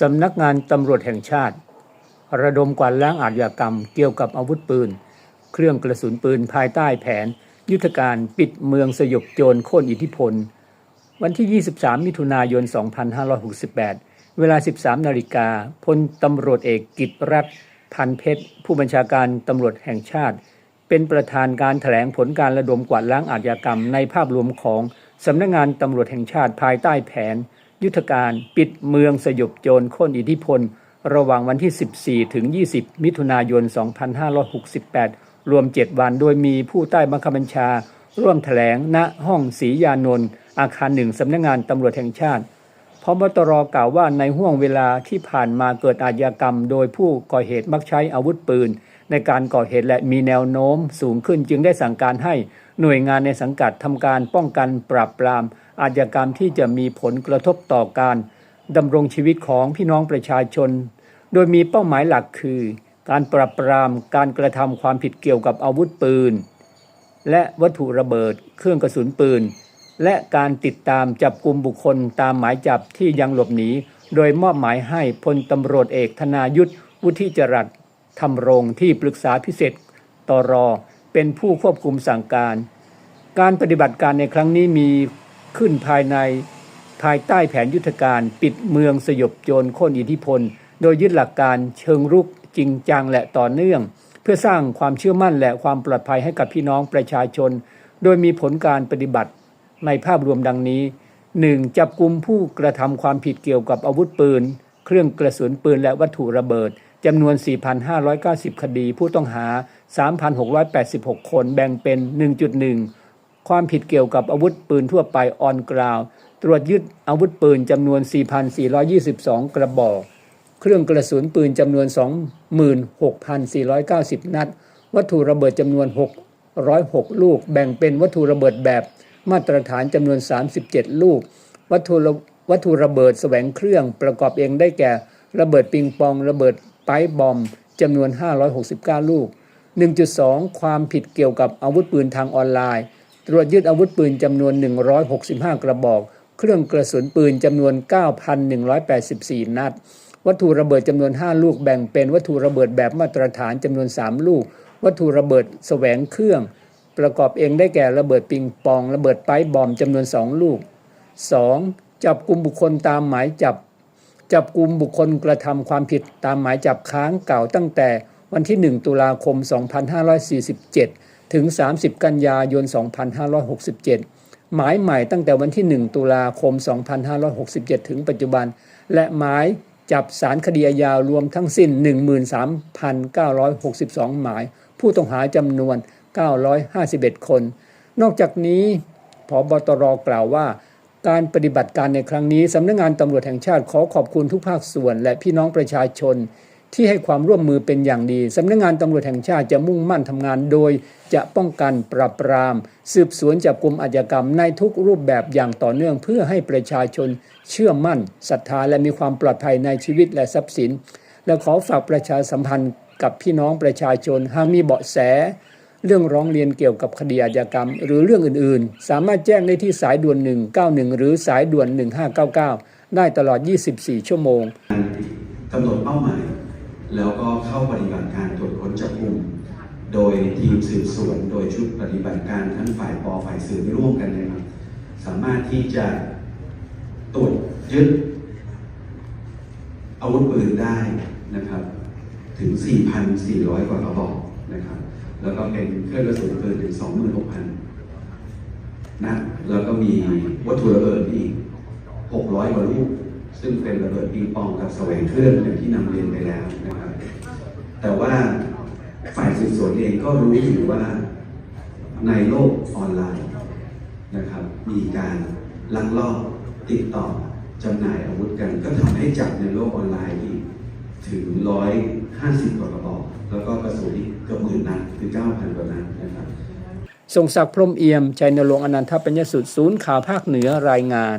สำนักงานตำรวจแห่งชาติ ระดมกวาดล้างอาชญากรรมเกี่ยวกับอาวุธปืน เครื่องกระสุนปืนภายใต้แผน ยุทธการปิดเมืองสยบโจรโค่นอิทธิพล วันที่ 23 มิถุนายน 2568 เวลา 13 นาฬิกาพลตำรวจเอกกิตรัตพันเพชร ผู้บัญชาการตำรวจแห่งชาติ เป็นประธานการถแถลงผลการระดมกวาดล้างอาชญากรรมในภาพรวมของสำนักงานตำรวจแห่งชาติภายใต้แผน ยุทธการปิดเมืองสยบโจรค่นอิทธิพล ระหว่างวันที่ 14 ถึง 20 มิถุนายน 2568 รวม 7 วันโดยมีผู้ใต้บังคับบัญชา ร่วมแถลงณห้องศรียานนท์อาคารหนึ่งสำนักงานตำรวจแห่งชาติพบตรกล่าวว่าในห่วงเวลาที่ผ่านมาเกิดอาชญากรรม โดยผู้ก่อเหตุมักใช้อาวุธปืน ในการก่อเหตุและมีแนวโน้มสูงขึ้นจึงได้สั่งการให้หน่วยงานในสังกัดทำการป้องกันปราบปราม อาชญากรรมที่จะมีผลกระทบต่อการดำรงชีวิตของพี่น้องประชาชน โดยมีเป้าหมายหลักคือ การปราบปรามการกระทำความผิดเกี่ยวกับอาวุธปืน และวัตถุระเบิด เครื่องกระสุนปืน และการติดตามจับกลุ่มบุคคลตามหมายจับที่ยังหลบหนีโดยมอบหมายให้พลตำรวจเอกธนายุทธวุฒิจรัต ทำรงที่ปรึกษาพิเศษตรอเป็นผู้ควบคุมสั่งการ การปฏิบัติการในครั้งนี้มีขึ้นภายในภายใต้แผนยุทธการปิดเมืองสยบโจรโค่นอิทธิพล โดยยึดหลักการเชิงรุกจริงจังและต่อเนื่อง เพื่อสร้างความเชื่อมั่นและความปลอดภัยให้กับพี่น้องประชาชน โดยมีผลการปฏิบัติในภาพรวมดังนี้ 1. จับกลุ่มผู้กระทำความผิดเกี่ยวกับอาวุธปืน เครื่องกระสุนปืนและวัตถุระเบิด จำนวน 4,590 คดี ผู้ต้องหา 3,686 คนแบ่งเป็น 1.1 ความผิดเกี่ยวกับอาวุธปืนทั่วไปออนกราวตรวจยึดอาวุธปืนจำนวน 4,422 กระบอก เครื่องกระสุนปืนจำนวน 26,490 นัด วัตถุระเบิดจำนวน 606 ลูก แบ่งเป็นวัตถุระเบิดแบบมาตรฐานจำนวน 37 ลูก วัตถุระวัตถุระเบิดแสวงเครื่องประกอบเองได้แก่ ระเบิดปิงปอง ระเบิด ไปบอมจำนวน 569 ลูก 1.2 ความผิดเกี่ยวกับอาวุธปืนทางออนไลน์ ตรวจยึดอาวุธปืนจำนวน 165 กระบอก เครื่องกระสุนปืนจำนวน 9,184 นัด วัตถุระเบิดจำนวน 5 ลูกแบ่งเป็นวัตถุระเบิดแบบมาตรฐานจำนวน 3 ลูก วัตถุระเบิดแสวงเครื่อง ประกอบเองได้แก่ระเบิดปิงปอง ระเบิดไปบอมจำนวน 2 ลูก 2. จับกลุ่มบุคคลตามหมายจับ จับกลุ่มบุคคลกระทำความผิดตามหมายจับค้างเก่าตั้งแต่วันที่ 1 ตุลาคม 2547 ถึง 30 กันยายน 2567 หมายใหม่ตั้งแต่วันที่ 1 ตุลาคม 2567 ถึงปัจจุบัน และหมายจับสารคดีอาญารวมทั้งสิ้น 13,962 หมาย ผู้ต้องหาจำนวน 951 คน นอกจากนี้พบตรกล่าวว่า การปฏิบัติการในครั้งนี้สำนักงานตำรวจแห่งชาติขอขอบคุณทุกภาคส่วน และพี่น้องประชาชน ที่ให้ความร่วมมือเป็นอย่างดีสำนักงานตำรวจแห่งชาติจะมุ่งมั่นทำงานโดย จะป้องกันปราบปราม สืบสวนจับกลุ่มอาชญากรรมในทุกรูปแบบอย่างต่อเนื่อง เพื่อให้ประชาชน เชื่อมั่นศรัทธาและมีความปลอดภัยในชีวิตและทรัพย์สิน และขอฝากประชาสัมพันธ์กับพี่น้องประชาชนหากมีเบาะแส เรื่องร้องเรียนเกี่ยวกับคดีอาญากรรม หรือเรื่องอื่นๆ สามารถแจ้งได้ที่สายด่วน 191 หรือสายด่วน 1599 ได้ตลอด 24 ชั่วโมงกำหนดเป้าหมาย แล้วก็เข้าปฏิบัติการตรวจค้นจับกลุ่มโดยทีมสืบสวน โดยชุดปฏิบัติการทั้งฝ่ายปอฝ่ายสืบร่วมกันนะครับสามารถที่จะตรวจยึดอาวุธปืนได้นะครับ ถึง 4,400 กว่ากระบอกนะครับ แล้วก็เป็นเครื่องกระสุนปืนถึง26,000นะแล้วก็มีวัตถุระเบิดอีก600กว่าลูกซึ่งเป็นระเบิดปิงปองกับแสวงเครื่องอย่างที่นำเรียนไปแล้วนะครับ แต่ว่าฝ่ายสืบสวนเองก็รู้อยู่ว่าในโลกออนไลน์นะครับ มีการลักลอบติดต่อจำหน่ายอาวุธกัน ก็ทำให้จับในโลกออนไลน์อีกถึง 150 กว่ากระบอก แล้วก็กระสุนอีกเกือบ นนัดคือ9,000กว่านัดนะครับทรงศักดิ์พรมเอี่ยม ชัยนรงค์อนันทปัญญสุดศูนย์ข่าวภาคเหนือรายงาน